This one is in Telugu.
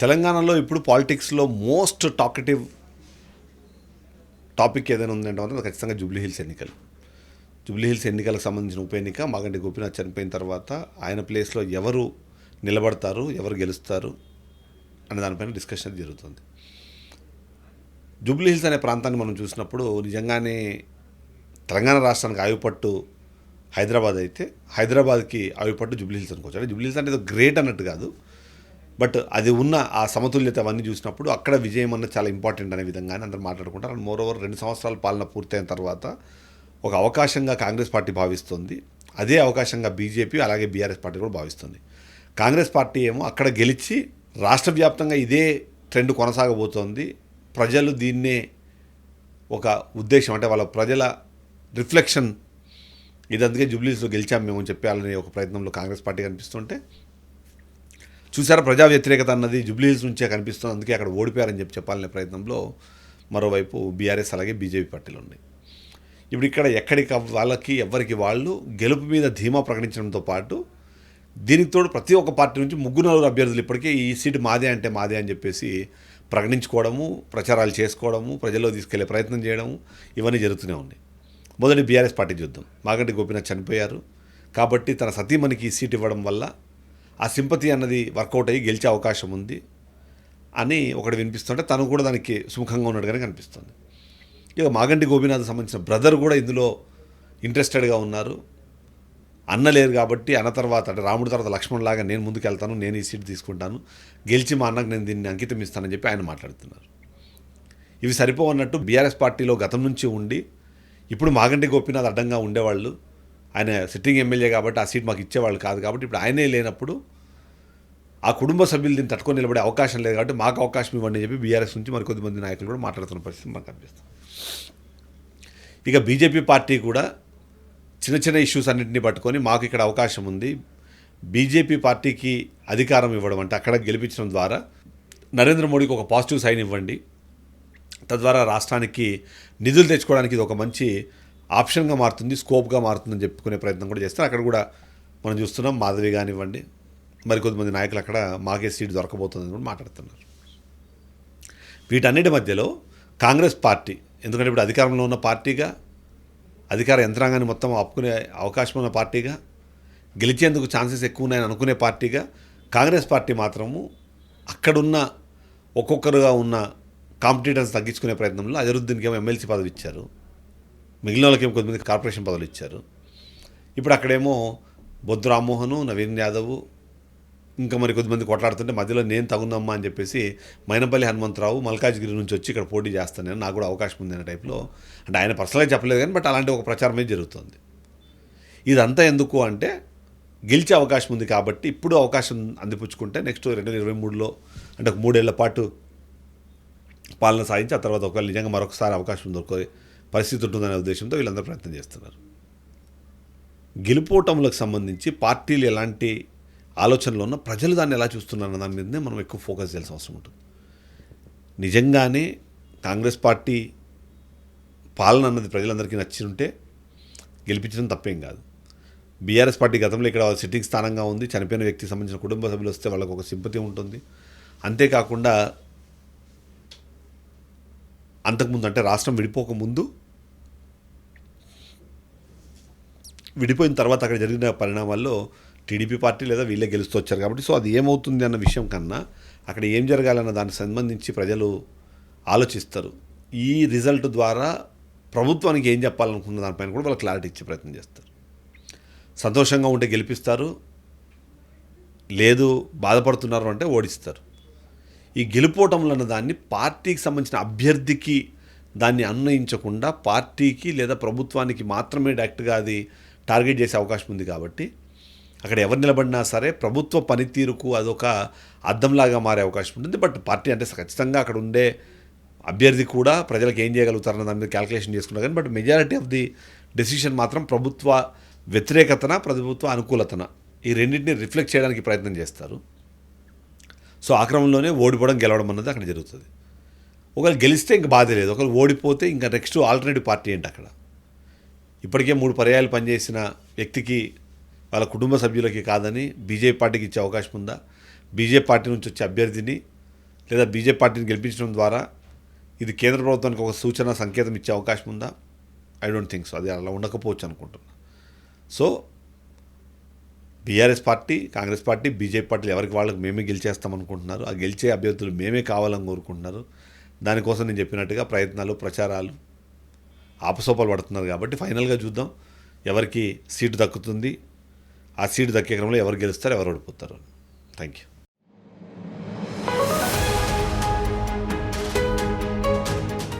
తెలంగాణలో ఇప్పుడు పాలిటిక్స్లో మోస్ట్ టాకటివ్ టాపిక్ ఏదైనా ఉందంటే మాత్రం ఖచ్చితంగా జూబ్లీ హిల్స్ ఎన్నికలు. జూబ్లీ హిల్స్ ఎన్నికలకు సంబంధించిన ఉప ఎన్నిక మాగంటి గోపీనాథ్ చనిపోయిన తర్వాత ఆయన ప్లేస్లో ఎవరు నిలబడతారు ఎవరు గెలుస్తారు అనే దానిపైన డిస్కషన్ జరుగుతుంది. జూబ్లీ హిల్స్ అనే ప్రాంతాన్ని మనం చూసినప్పుడు నిజంగానే తెలంగాణ రాష్ట్రానికి ఆయుపట్టు హైదరాబాద్ అయితే హైదరాబాద్కి ఆయుపట్టు జూబ్లీహిల్స్ అనుకోవచ్చు. అంటే జూబ్లీహిల్స్ అంటే గ్రేట్ అన్నట్టు కాదు. బట్ అది ఉన్న ఆ సమతుల్యత అవన్నీ చూసినప్పుడు అక్కడ విజయం అన్న చాలా ఇంపార్టెంట్ అనే విధంగానే అందరూ మాట్లాడుకుంటారు. అండ్ మోర్ ఓవర్ రెండు సంవత్సరాల పాలన పూర్తయిన తర్వాత ఒక అవకాశంగా కాంగ్రెస్ పార్టీ భావిస్తుంది. అదే అవకాశంగా బీజేపీ అలాగే బీఆర్ఎస్ పార్టీ కూడా భావిస్తుంది. కాంగ్రెస్ పార్టీ ఏమో అక్కడ గెలిచి రాష్ట్ర వ్యాప్తంగా ఇదే ట్రెండ్ కొనసాగబోతోంది. ప్రజలు దీన్నే ఒక ఉద్దేశం అంటే వాళ్ళ ప్రజల రిఫ్లెక్షన్. ఇది అందుకే జూబ్లీస్లో గెలిచాం మేము చెప్పాలనే ఒక ప్రయత్నంలో కాంగ్రెస్ పార్టీ కనిపిస్తుంటే చూసారా ప్రజా వ్యతిరేకత అన్నది జూబ్లీహిల్స్ నుంచే కనిపిస్తుంది. అందుకే అక్కడ ఓడిపోయారని చెప్పి చెప్పాలనే ప్రయత్నంలో మరోవైపు బీఆర్ఎస్ అలాగే బీజేపీ పార్టీలు ఉన్నాయి. ఇప్పుడు ఇక్కడ ఎక్కడికి వాళ్ళకి ఎవరికి వాళ్ళు గెలుపు మీద ధీమా ప్రకటించడంతో పాటు దీనికి తోడు ప్రతి ఒక్క పార్టీ నుంచి ముగ్గురు నలుగురు అభ్యర్థులు ఇప్పటికే ఈ సీటు మాదే అంటే మాదే అని చెప్పేసి ప్రకటించుకోవడము ప్రచారాలు చేసుకోవడము ప్రజల్లో తీసుకెళ్ళే ప్రయత్నం చేయడము ఇవన్నీ జరుగుతూనే ఉన్నాయి. మొదటి బీఆర్ఎస్ పార్టీ చూద్దాం. మాగంటి గోపీనాథ్ చనిపోయారు. కాబట్టి తన సతీమణికి ఈ సీట్ ఇవ్వడం వల్ల ఆ సింపతి అన్నది వర్కౌట్ అయ్యి గెలిచే అవకాశం ఉంది అని ఒకటి వినిపిస్తుంటే తను కూడా దానికి సుముఖంగా ఉన్నట్టుగానే కనిపిస్తుంది. ఇక మాగంటి గోపీనాథ్ సంబంధించిన బ్రదర్ కూడా ఇందులో ఇంట్రెస్టెడ్గా ఉన్నారు. అన్న లేరు కాబట్టి అన్న తర్వాత అంటే రాముడి తర్వాత లక్ష్మణ్ లాగా నేను ముందుకు వెళ్తాను నేను ఈ సీట్ తీసుకుంటాను గెలిచి మా అన్నకు నేను దీన్ని అంకితం ఇస్తానని చెప్పి ఆయన మాట్లాడుతున్నారు. ఇవి సరిపోవన్నట్టు బీఆర్ఎస్ పార్టీలో గతం నుంచి ఉండి ఇప్పుడు మాగంటి గోపీనాథ్ అడ్డంగా ఉండేవాళ్ళు. ఆయన సిట్టింగ్ ఎమ్మెల్యే కాబట్టి ఆ సీట్ మాకు ఇచ్చేవాళ్ళు కాదు కాబట్టి ఇప్పుడు ఆయనే లేనప్పుడు ఆ కుటుంబ సభ్యులు దీన్ని తట్టుకొని నిలబడే అవకాశం లేదు కాబట్టి మాకు అవకాశం ఇవ్వండి అని చెప్పి బీఆర్ఎస్ నుంచి మరికొద్ది మంది నాయకులు కూడా మాట్లాడుతున్న పరిస్థితి మనకు కనిపిస్తుంది. ఇక బీజేపీ పార్టీ కూడా చిన్న చిన్న ఇష్యూస్ అన్నింటినీ పట్టుకొని మాకు ఇక్కడ అవకాశం ఉంది. బీజేపీ పార్టీకి అధికారం ఇవ్వడం అంటే అక్కడ గెలిపించడం ద్వారా నరేంద్ర మోడీకి ఒక పాజిటివ్ సైన్ ఇవ్వండి. తద్వారా రాష్ట్రానికి నిధులు తెచ్చుకోవడానికి ఇది ఒక మంచి ఆప్షన్గా మారుతుంది స్కోప్గా మారుతుందని చెప్పుకునే ప్రయత్నం కూడా చేస్తారు. అక్కడ కూడా మనం చూస్తున్నాం మాధవి కానివ్వండి మరికొద్దిమంది నాయకులు అక్కడ మాకే సీట్ దొరకబోతుందని కూడా మాట్లాడుతున్నారు. వీటన్నిటి మధ్యలో కాంగ్రెస్ పార్టీ ఎందుకంటే ఇప్పుడు అధికారంలో ఉన్న పార్టీగా అధికార యంత్రాంగాన్ని మొత్తం ఆపుకునే అవకాశం ఉన్న పార్టీగా గెలిచేందుకు ఛాన్సెస్ ఎక్కువ ఉన్నాయని అనుకునే పార్టీగా కాంగ్రెస్ పార్టీ మాత్రము అక్కడున్న ఒక్కొక్కరుగా ఉన్న కాంపిటీటర్స్ తగ్గించుకునే ప్రయత్నంలో అజరుద్దీన్కి ఏమో ఎమ్మెల్సీ పదవి ఇచ్చారు. మిగిలిన వాళ్ళకి కొద్దిమంది కార్పొరేషన్ పదవులు ఇచ్చారు. ఇప్పుడు అక్కడేమో బొద్దు రామ్మోహను నవీన్ యాదవ్ ఇంకా మరి కొద్దిమంది కొట్లాడుతుంటే మధ్యలో నేను తగుందమ్మా అని చెప్పేసి మైనపల్లి హనుమంతరావు మల్కాజ్గిరి నుంచి వచ్చి ఇక్కడ పోటీ చేస్తాను నాకు కూడా అవకాశం ఉంది అనే టైప్లో. అంటే ఆయన పర్సనల్గా చెప్పలేదు కానీ బట్ అలాంటి ఒక ప్రచారమే జరుగుతుంది? ఇదంతా ఎందుకు అంటే గెలిచే అవకాశం ఉంది కాబట్టి ఇప్పుడు అవకాశం అందిపుచ్చుకుంటే నెక్స్ట్ రెండు వేల ఇరవై మూడులో అంటే ఒక మూడేళ్ళ పాటు పాలన సాధించి ఆ తర్వాత ఒకవేళ నిజంగా మరొకసారి అవకాశం దొరికే పరిస్థితి ఉంటుందనే ఉద్దేశంతో వీళ్ళందరూ ప్రయత్నం చేస్తున్నారు. గెలుపోటములకు సంబంధించి పార్టీలు ఎలాంటి ఆలోచనలో ఉన్న ప్రజలు దాన్ని ఎలా చూస్తున్నారన్న దాని మీదనే మనం ఎక్కువ ఫోకస్ చేయాల్సిన అవసరం ఉంటుంది. నిజంగానే కాంగ్రెస్ పార్టీ పాలన అన్నది ప్రజలందరికీ నచ్చింటే గెలిపించడం తప్పేం కాదు. బీఆర్ఎస్ పార్టీ గతంలో ఇక్కడ సిట్టింగ్ స్థానంగా ఉంది చనిపోయిన వ్యక్తికి సంబంధించిన కుటుంబ సభ్యులు వస్తే వాళ్ళకు ఒక సింపతి ఉంటుంది. అంతేకాకుండా అంతకుముందు అంటే రాష్ట్రం విడిపోకముందు విడిపోయిన తర్వాత అక్కడ జరిగిన పరిణామాల్లో టీడీపీ పార్టీ లేదా వీళ్ళే గెలుస్తూ వచ్చారు కాబట్టి సో అది ఏమవుతుంది అన్న విషయం కన్నా అక్కడ ఏం జరగాలన్న దానికి సంబంధించి ప్రజలు ఆలోచిస్తారు. ఈ రిజల్ట్ ద్వారా ప్రభుత్వానికి ఏం చెప్పాలనుకున్న దానిపైన కూడా వాళ్ళు క్లారిటీ ఇచ్చే ప్రయత్నం చేస్తారు. సంతోషంగా ఉంటే గెలిపిస్తారు. లేదు బాధపడుతున్నారు అంటే ఓడిస్తారు. ఈ గెలుపోవటంలో అన్న దాన్ని పార్టీకి సంబంధించిన అభ్యర్థికి దాన్ని అన్వయించకుండా పార్టీకి లేదా ప్రభుత్వానికి మాత్రమే డైరెక్ట్గా అది టార్గెట్ చేసే అవకాశం ఉంది కాబట్టి అక్కడ ఎవరు నిలబడినా సరే ప్రభుత్వ పనితీరుకు అదొక అద్దంలాగా మారే అవకాశం ఉంటుంది. బట్ పార్టీ అంటే ఖచ్చితంగా అక్కడ ఉండే అభ్యర్థి కూడా ప్రజలకు ఏం చేయగలుగుతారన్న దాని మీద క్యాల్కులేషన్ చేసుకున్నారు కానీ but majority of the decision మాత్రం ప్రభుత్వ వ్యతిరేకతన ప్రభుత్వ అనుకూలతన ఈ రెండింటిని రిఫ్లెక్ట్ చేయడానికి ప్రయత్నం చేస్తారు. సో ఆ క్రమంలోనే ఓడిపోవడం గెలవడం అన్నది అక్కడ జరుగుతుంది. ఒకవేళ గెలిస్తే ఇంక బాధ లేదు. ఒకవేళ ఓడిపోతే ఇంకా నెక్స్ట్ ఆల్టర్నేటివ్ పార్టీ ఏంటి అక్కడ? ఇప్పటికే మూడు పర్యాయాలు పనిచేసిన వ్యక్తికి వాళ్ళ కుటుంబ సభ్యులకి కాదని బీజేపీ పార్టీకి ఇచ్చే అవకాశం ఉందా? బీజేపీ పార్టీ నుంచి వచ్చే అభ్యర్థిని లేదా బీజేపీ పార్టీని గెలిపించడం ద్వారా ఇది కేంద్ర ప్రభుత్వానికి ఒక సూచన సంకేతం ఇచ్చే అవకాశం ఉందా? ఐ డోంట్ థింక్ సో అది అలా ఉండకపోవచ్చు అనుకుంటున్నా. So BRS party Congress party BJP పార్టీలు ఎవరికి వాళ్ళకి మేమే గెలిచేస్తాం అనుకుంటున్నారు. ఆ గెలిచే అభ్యర్థులు మేమే కావాలని కోరుకుంటున్నారు. దానికోసం నేను చెప్పినట్టుగా ప్రయత్నాలు ప్రచారాలు ఆపసోపాలు పడుతున్నారు కాబట్టి ఫైనల్గా చూద్దాం ఎవరికి సీటు దక్కుతుంది. ఆ సీటు దక్కే క్రమంలో ఎవరు గెలుస్తారు ఎవరు ఓడిపోతారు. Thank you